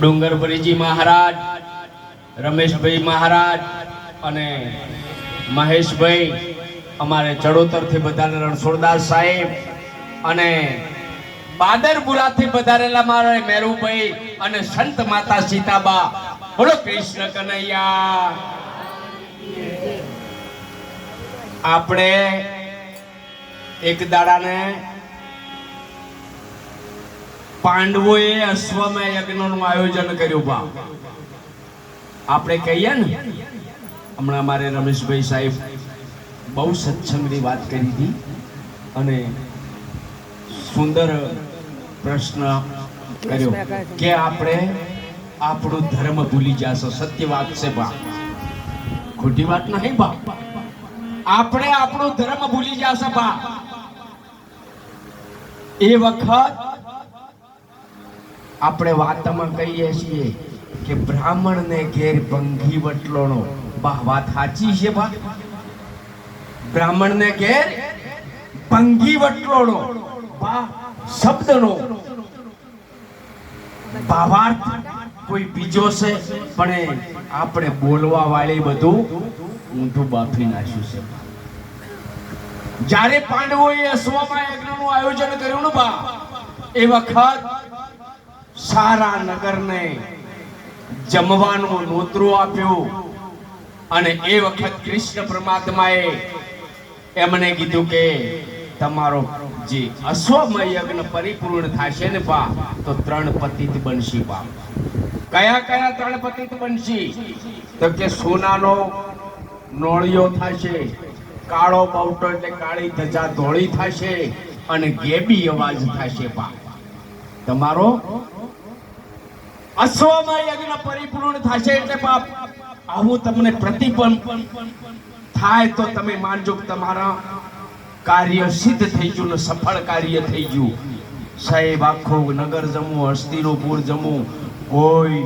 ડુંગરપુરીજી મહારાજ, રમેશભાઈ મહારાજ અને મહેશભાઈ અમારે ચડોતરથી બધાને રણછોડદાસ સાહેબ અને બાદરપુરાથી પધારેલા મારા મેરુભાઈ અને સંત માતા સીતાબા. બોલો કૃષ્ણ કનૈયા. આપણે એક દાડાને પાંડવોએ અશ્વમેધ યજ્ઞનું આયોજન કર્યું, બા. આપણે કહીએ ને, હમણાં મારે રમેશભાઈ સાહેબ બહુ સત્સંગની વાત કરી હતી અને સુંદર પ્રશ્ન કર્યો કે આપણે આપણો ધર્મ ભૂલી જશો. સત્ય વાત છે, બા. ખોટી વાત નહીં, બા. આપણે આપણો ધર્મ ભૂલી જશે, બા. એ વખત આપણે વાતમાં કહીએ છીએ કે બ્રાહ્મણને ઘેર ભંગી વટલોનો બા, વાત સાચી છે બા? બ્રાહ્મણને ઘેર ભંગી વટલોનો બા, શબ્દનો ભાવાર્થ કોઈ બીજો છે? પણ આપણે બોલવા વાળી બધું ઊંધું બાફી નાખ્યું છે. જ્યારે પાંડવોએ અશ્વમાં યજ્ઞનું આયોજન કર્યું ને બા, એ વખત સારા નગરને જમવાનું નોતરું આપ્યું. અને એ વખત કૃષ્ણ પરમાત્માએ એમને કીધું કે તમારો જે અશ્વમય યજ્ઞ પરિપૂર્ણ થશે ને બા, તો ત્રણ પતિત બનશે બા. કયા કયા ત્રણ પતિત બનશે? તો કે સોનાનો નોળિયો થશે, કાળો બાવટો એટલે કાળી ધજા ધોળી થશે અને ગેબી અવાજ થશે બા. તમારો અશ્વમાં યજ્ઞ પરિપૂર્ણ થશે એટલે બાપ આવું તમને પ્રતિપન થાય તો તમે માનજો તમારા કાર્ય સિદ્ધ થઈ ગયું સફળ કાર્ય થઈ ગયું. સાહેબ, આખો નગર જમવું હસ્તિનોપુર જમવું કોઈ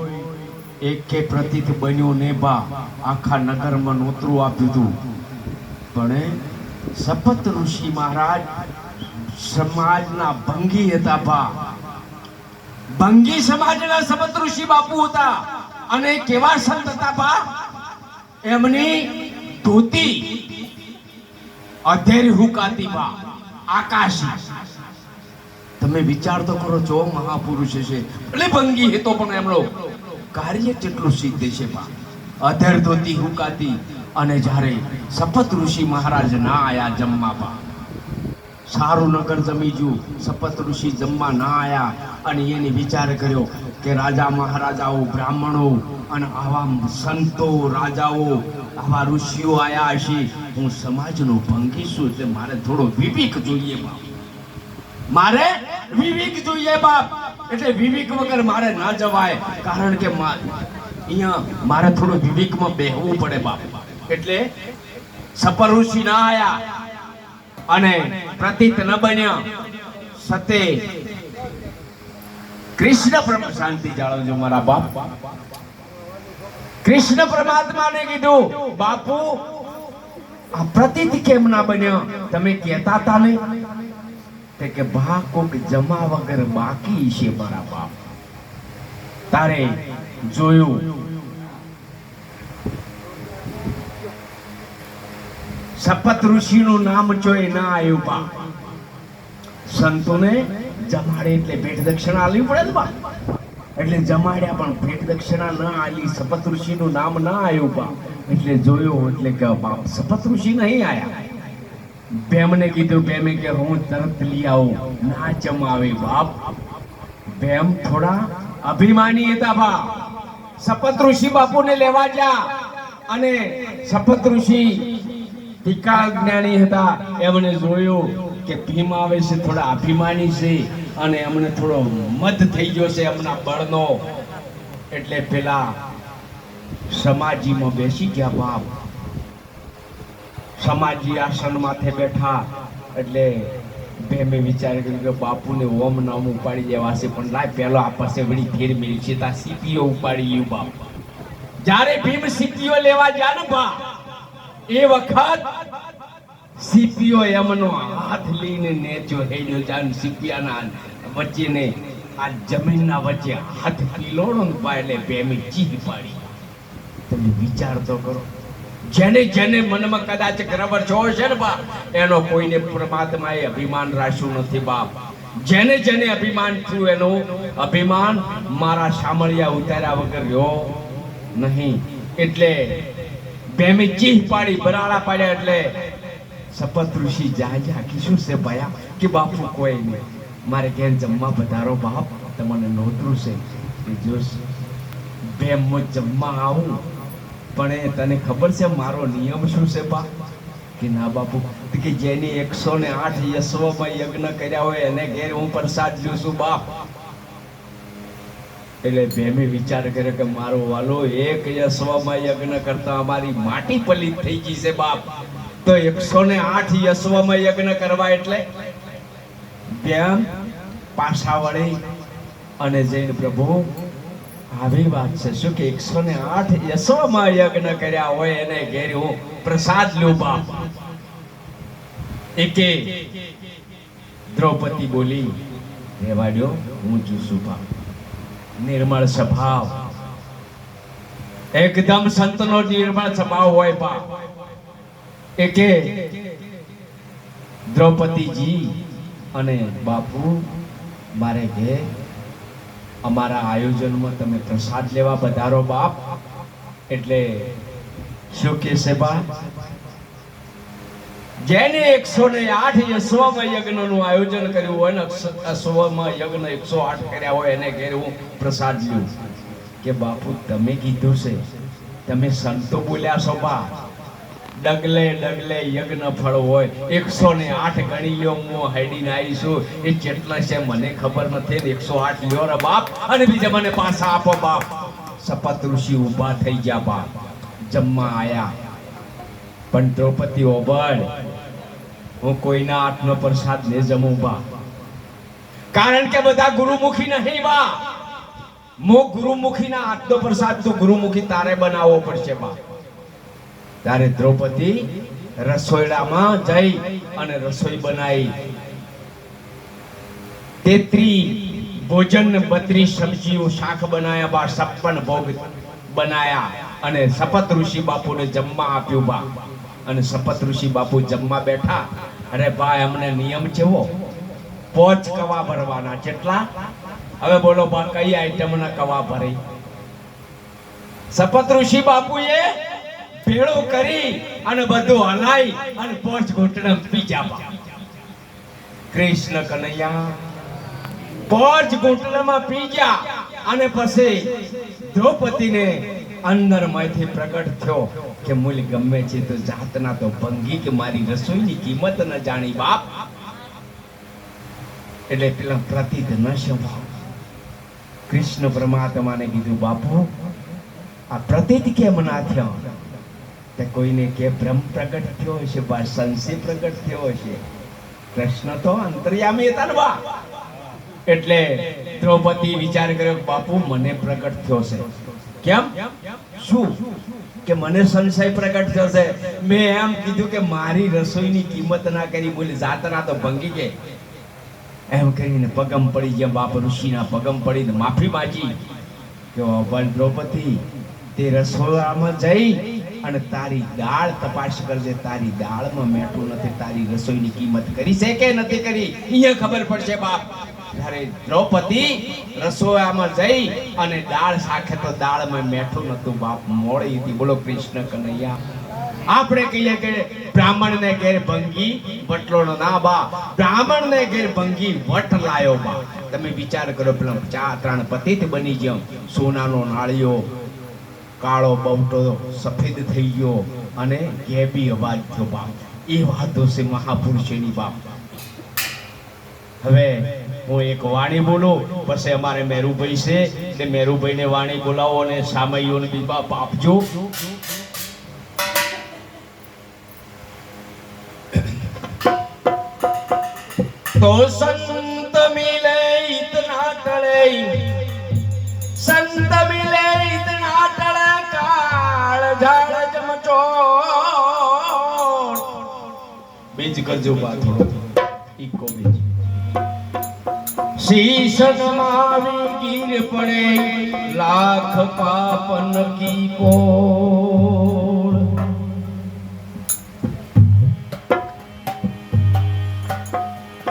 એકે પ્રતિત બન્યું ને બા. આખા નગરમાં નોતરું આપ્યું હતું પણ સપત ઋષિ મહારાજ સમાજના ભંગી હતા બા. ભંગી સમાજના સંત ઋષિ બાપુ હતા. અને કેવા સંત હતા બા? એમની ધોતી, અધેર હુકાતી બા, આકાશી. તમે વિચાર તો કરો છો મહાપુરુષ છે એટલે ભંગી હેતો, પણ એમનો કાર્ય કેટલું સિદ્ધ છે બા. અધેર ધોતી, હુકાતી, અને જ્યારે સપત ઋષિ મહારાજ ના આયા જમવા બા. સારું નગર જમી જુ સપત ઋષિ જમવા ના આયા અને એને વિચાર કર્યો કે રાજા મહારાજાઓ, બ્રાહ્મણો અને આવા સંતો, રાજાઓ, આવા ઋષિઓ આયા હશે. હું સમાજનો ભંગી છું એટલે મારે થોડો વિવેક જોઈએ બાપ. મારે વિવેક જોઈએ બાપ. એટલે વિવેક વગર મારે ના જવાય. કારણ કે અહીંયા મારે થોડું વિવેકમાં બેહવું પડે બાપ. એટલે સપર ઋષિ ના આયા. અને પ્રતીત ન બન્યા. સતે કૃષ્ણ પરમ શાંતિ જાળવજો મારા બાપ. કૃષ્ણ પરમાત્માને કીધું, બાપુ, આ પ્રતીત કેમ ના બન્યો? તમે કહેતા હતા ને. તે કે, ભા, કોક જમા વગર બાકી છે મારા બાપ. તારે જોયું સપત ઋષિનું નામ જોઈ ના આવ્યું બા. સંતોને જમાડે એટલે ભેટ દક્ષિણા આલવી પડે ને બા. એટલે જમાડ્યા પણ ભેટ દક્ષિણા ન આલી સપત ઋષિનું નામ ના આવ્યું બા. એટલે જોયું એટલે કે, બાપ સપત ઋષિ નહીં આયા. ભેમને કીધું, ભેમે કે, હું તરત લઈ આવું. ના જમાવે, બાપ, ભેમ થોડા અભિમાની હતા બા. સપત ઋષિ બાપુને લેવા જા અને સપત ઋષિ ટીકા જ્ઞાની હતા. એમણે જોયું કે ભીમ આવે છે, થોડા અભિમાની છે અને એમને થોડો મત થઈ ગયો છે એમના બળનો. એટલે પેલા સમાજીમાં બેસી ગયા બાપ. સમાજી આસન માથે બેઠા. એટલે બે મેં વિચાર કર્યું કે બાપુને ઓમ નામ ઉપાડી દેવા છે, પણ લાય પેલો આ પાસે વળી ફેર મેળી છે. તા સીપીઓ ઉપાડી ગયું બાપ. જ્યારે ભીમ સીપીઓ લેવા ગયા ને બા એ વખત સીપીઓ એમનો હાથ લઈને નેચો હેડ્યો જાન સીપિયાના વચ્ચેને આ જમીનના વચ્ચે હાથ કિલોડો એટલે બેમી ચીહ પાડી. તમે વિચાર તો કરો. જેને જેને મનમાં કદાચ ગ્રબર જો છે ને બા એનો કોઈને પરમાત્માએ અભિમાન રાખ્યું નથી બાપ. જેને જેને અભિમાન થયું એનું અભિમાન મારા સામળિયા ઉતાર્યા વગર રહ્યો નહીં. એટલે બેમી ચીહ પાડી બરાડા પાડ્યા એટલે શપથ ઋષિ જા જા કીશું છે ભયા, કે બાપુ કોઈ નહીં. મારે ઘેર જમવા પધારો બાપ, તમને નોતરું છે. કે જો બે હું જમવા આવું, પણ એ તને ખબર છે મારો નિયમ શું છે બા? કે ના બાપુ કે જેની એકસો ને આઠ યશોમાં યજ્ઞ કર્યા હોય, એને ઘેર હું પ્રસાદ જોશું બાપ એટલે ભેમે વિચાર કર્યો કે મારો વાલો એક યશવામાં યજ્ઞ કરતા અમારી માટી પલિત થઈ ગઈ છે બાપ. તો એકસો ને આઠ યશવામાં યજ્ઞ કરવા એટલે? બેમ પાછા વળી અને જૈન પ્રભુ, આવી વાત છે. શું કે એકસો ને આઠ યશોમાં યજ્ઞ કર્યા હોય એને ઘેર હું પ્રસાદ લ્યો બાપ. એકે દ્રૌપદી બોલી રેવાડ્યો હું ચૂસું બાપ નિર્મળ સ્વભાવ. એકદમ સંતનો નિર્મળ સ્વભાવ હોય બાપ. એકે દ્રૌપદીજી અને બાપુ, મારે કે અમારા આયોજનમાં તમે પ્રસાદ લેવા પધારો બાપ. એટલે શું કહેશે બા જેને એકસો ને આઠ યશવામાં યજ્ઞનું આયોજન કર્યું હોય ને અશ્વમાં યજ્ઞ એકસો આઠ કર્યા હોય એને ઘેર હું પ્રસાદ લઉં કે બાપુ, તમે કીધું છે. તમે સંતો બોલ્યા છો બા. ડગલે ડગલે યજ્ઞ ફળ હોય. એકસો ને આઠ ગણી લ્યો, હું હેડીને આવીશું એ કેટલા છે મને ખબર નથી ને એકસો આઠ લ્યો રે બાપ. અને બીજા મને પાછા આપો બાપ. સપત ઋષિ ઊભા થઈ ગયા બાપ. જમવા આયા. પણ દ્રૌપદી ઓબળ હું કોઈના હાથનો પ્રસાદ ને જમું બા. કારણ કે બધા ગુરુમુખી નહીં બા. મો ગુરુમુખીના હાથનો પ્રસાદ તો ગુરુમુખી તારે બનાવવો પડશે બા. ત્યારે દ્રૌપદી રસોઈડામાં જઈ અને રસોઈ બનાવી તેત્રી ભોજન ને બત્રીસ સબ્જીઓ શાક બનાયા બા સપન ભોગ બનાયા અને શપથ ઋષિ બાપુને જમવા આપ્યું બા. અને શપથ ઋષિ બાપુ જમવા બેઠા અરે ભાઈ, અમને નિયમ કેવો પોચ કવા ભરવાના કેટલા હવે બોલો બા કઈ આઈટમના કવા ભરી? શપથ ઋષિ બાપુએ ભેળું કરી અને બધું હલાઈ અને પોચ ઘૂંટણ પીજા બા. કૃષ્ણ કનૈયા, પોચ ઘૂંટણમાં પીજા અને પછી દ્રૌપદીને અંદરમાંથી પ્રગટ થયો. કે મૂલ ગમે છે તો જાતના તો ભંગી કે મારી રસોઈની કિંમત ન જાણી બાપ. એટલે પેલા પ્રતિત ન સ્વભાવ. કૃષ્ણ પરમાત્માને કીધું, બાપુ, આ પ્રતિત કેમ ના થયો? તે કોઈને કે બ્રહ્મ પ્રગટ થયો હશે બા સંશય પ્રગટ થયો હશે. કૃષ્ણ તો અંતર્યામી હતા ને એટલે દ્રૌપદી વિચાર કર્યો બાપુ, મને પ્રગટ થયો છે. કેમ? શું? કે મને સંશય પ્રગટ થશે. મેં એમ કીધું કે મારી રસોઈની કિંમત ના કરી બોલી જાતના તો ભંગી કે. એમ કરીને પગમ પડી ગયા, બાપ ઋષિના પગમ પડીને માફી માંગી. કે પણ દ્રૌપદી, તે રસોડામાં જઈ અને તારી દાળ તપાસ કરજે. તારી દાળમાં મેઠું નથી, તારી રસોઈની કિંમત કરી છે કે નથી કરી? અહીંયા ખબર પડશે, બાપ. ત્યારે દ્રૌપદી રસોયામાં જઈ અને દાળ શાખે તો દાળમાં મેઠું નતું બાપ મોડી હતી. બોલો કૃષ્ણ કનૈયા. આપણે કહીએ કે બ્રાહ્મણને ઘેર ભંગી વટલોનો ના બા. બ્રાહ્મણને ઘેર ભંગી વટ લાયો બા. તમે વિચાર કરો, પેલા ચાર, ત્રણ પતિત બની ગયો. સોનાનો નાળિયો, કાળો બવટો સફેદ થઈ ગયો અને ગેબી અવાજ થયો બાપ. એ વાતો છે મહાપુરુષની બાપ. હવે હું એક વાણી બોલું, પછી અમારે મેરુભાઈ છે એટલે મેરુભાઈને વાણી બોલાવો અને સામૈયોને બી બાપ આપજો. તો સંત મિલે ઇતના ટળે, સંત મિલે ઇતના ટળે કાળ ઝાડ જમચો બીજ કરજો બા ઈકો બીજ. શીશન ગીર પડે લાખ પાપન કી પોળ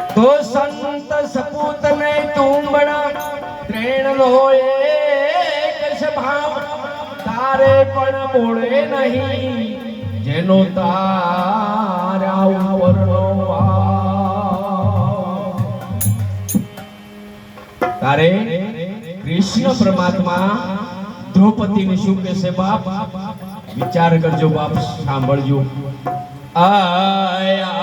તો સંત સપૂત ને તુંબડા ત્રેણ નો એક સ્વભાવ તારે પણ બોળે નહીં જેનો તારા ઉપરનો તારે કૃષ્ણ પરમાત્મા દ્રૌપદીને શું કહેશે બાપ? વિચાર કરજો બાપ સાંભળજો. આય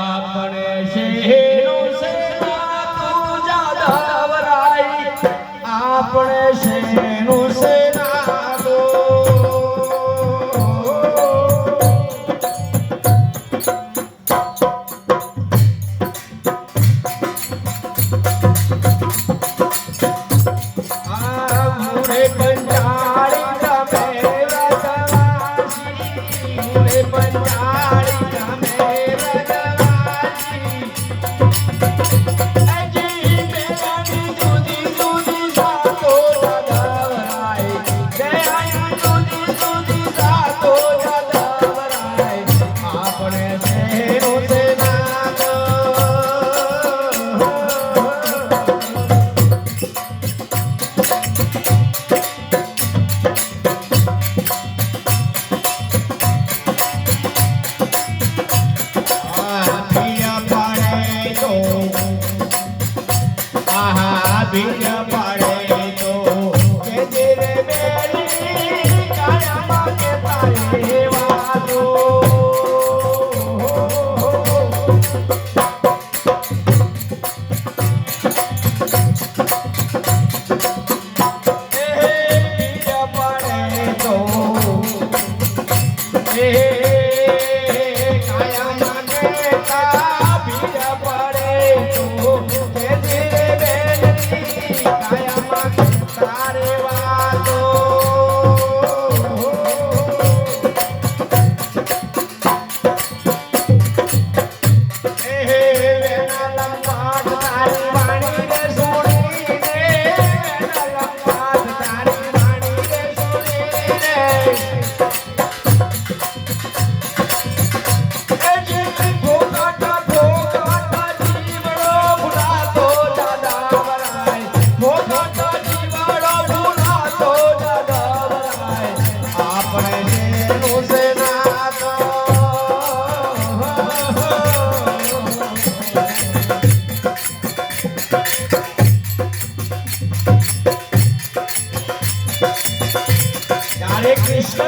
રજવાસી રે ಮಹಾಬೀರಪ್ಪ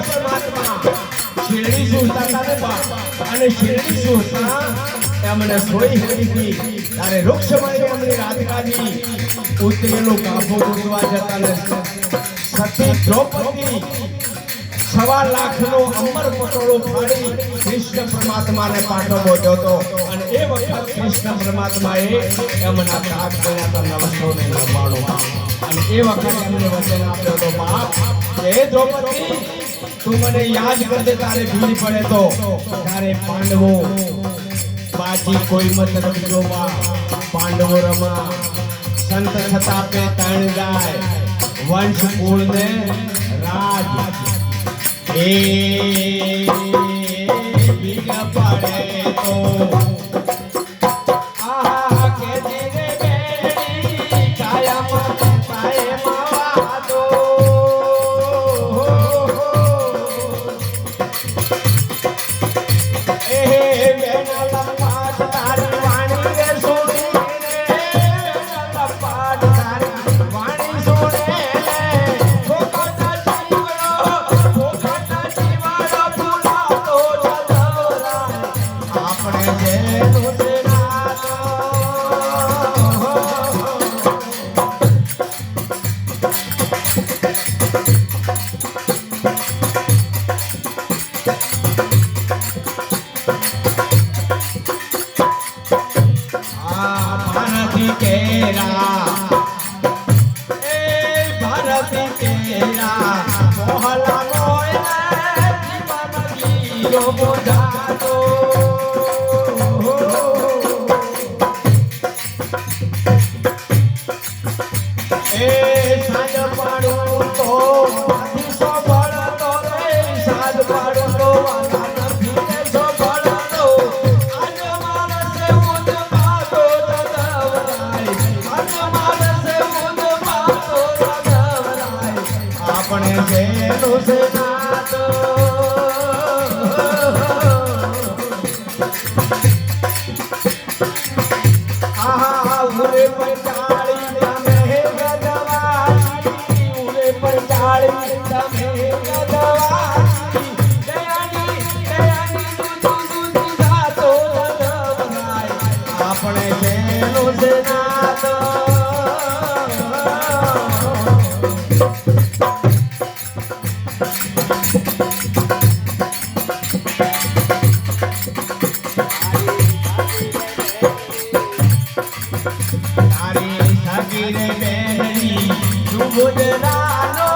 પરમાત્મા અને શિરડી સુરતા એમણે સોઈ હતી ને સતી દ્રૌપદી સવા લાખનો અમર પરમાત્માને પાટો બોધ્યો હતો અને એ વખત કૃષ્ણ પરમાત્માએ એમના કાક કર્યા હતા અને એ વખત એમને વચન આપ્યો હતો, બાપ હે દ્રૌપદી. તું મને યાદ કરજે તારે ભૂલી પડે તો. તારે પાંડવો બાજી કોઈ મત રમજો જોવા, પાંડવો રમા સંત થતા પે તણ જાય વંશ કુળ ને રાજ એ ભીડ પડે તો. ગીરો I know.